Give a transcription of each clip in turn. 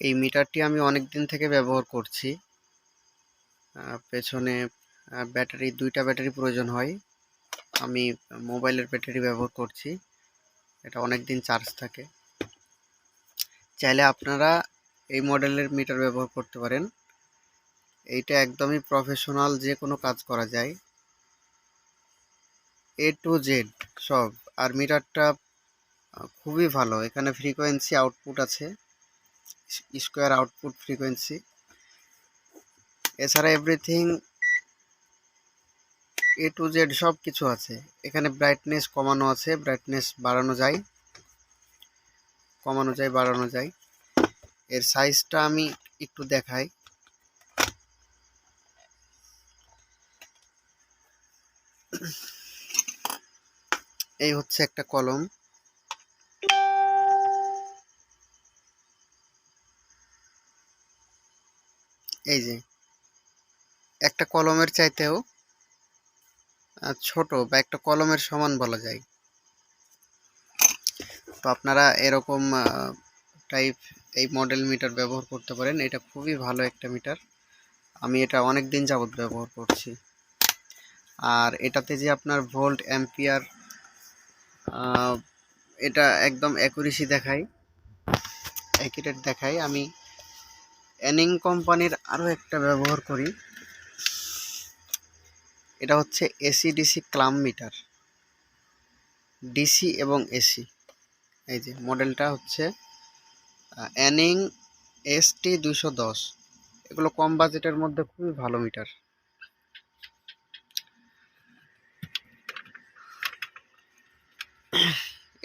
এই মিটারটি আমি অনেক দিন থেকে ব্যবহার করছি। পেছনে ব্যাটারি, দুইটা ব্যাটারি প্রয়োজন হয়। আমি মোবাইলের ব্যাটারি ব্যবহার করছি। এটা অনেক দিন চার্জ থাকে। চাইলে আপনারা এই মডেলের মিটার ব্যবহার করতে পারেন। এইটা একদমই প্রফেশনাল যে কোনো কাজ করা যায়। এ টু জেড সব। আর মিটারটা খুবই ভালো। এখানে ফ্রিকোয়েন্সি আউটপুট আছে। Square output frequency. এছাড়া এভরিথিং এ টু জেড সব কিছু আছে। এখানে ব্রাইটনেস কমানো আছে ব্রাইটনেস বাড়ানো যায়। কমানো যায়, বাড়ানো যায়। এর সাইজটা আমি একটু দেখাই। এই হচ্ছে একটা কলম। এই যে, একটা কলমের চাইতেও ছোট বা একটা কলমের সমান বলা যায়। তো আপনারা এরকম টাইপ এই মডেল মিটার ব্যবহার করতে পারেন। এটা খুবই ভালো একটা মিটার আমি এটা অনেক দিন যাবত ব্যবহার করছি। আর এটাতে যে আপনার ভোল্ট অ্যাম্পিয়ার এটা একদম অ্যাকুরেসি দেখায় অ্যাকুরেট দেখায়। আমি অ্যানিং কোম্পানির আরও একটা ব্যবহার করি। এটা হচ্ছে AC DC clamp meter. DC এবং এসি। এই যে মডেলটা হচ্ছে অ্যানিং এস টি দুশো দশ। এগুলো কম বাজেটের মধ্যে খুবই ভালো মিটার।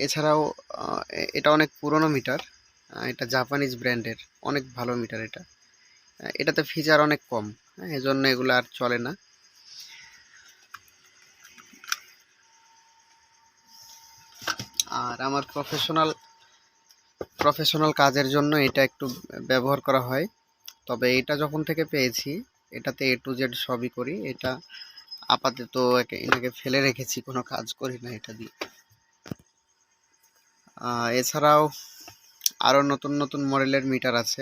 এছাড়াও এটা অনেক পুরনো মিটার। এটা জাপানিজ ব্র্যান্ডের অনেক ভালো মিটার এটা। এটাতে ফিচার অনেক কম। হ্যাঁ এজন্য এগুলো আর চলে না। আর আমার প্রফেশনাল প্রফেশনাল কাজের জন্য এটা একটু ব্যবহার করা হয়। তবে এটা যখন থেকে পেয়েছি, এটাতে এ টু জেড সবই করি। এটা আপাতত এটাকে ফেলে রেখেছি, কোনো কাজ করি না এটা দিয়ে। এছাড়াও আরও নতুন নতুন মডেলের মিটার আছে।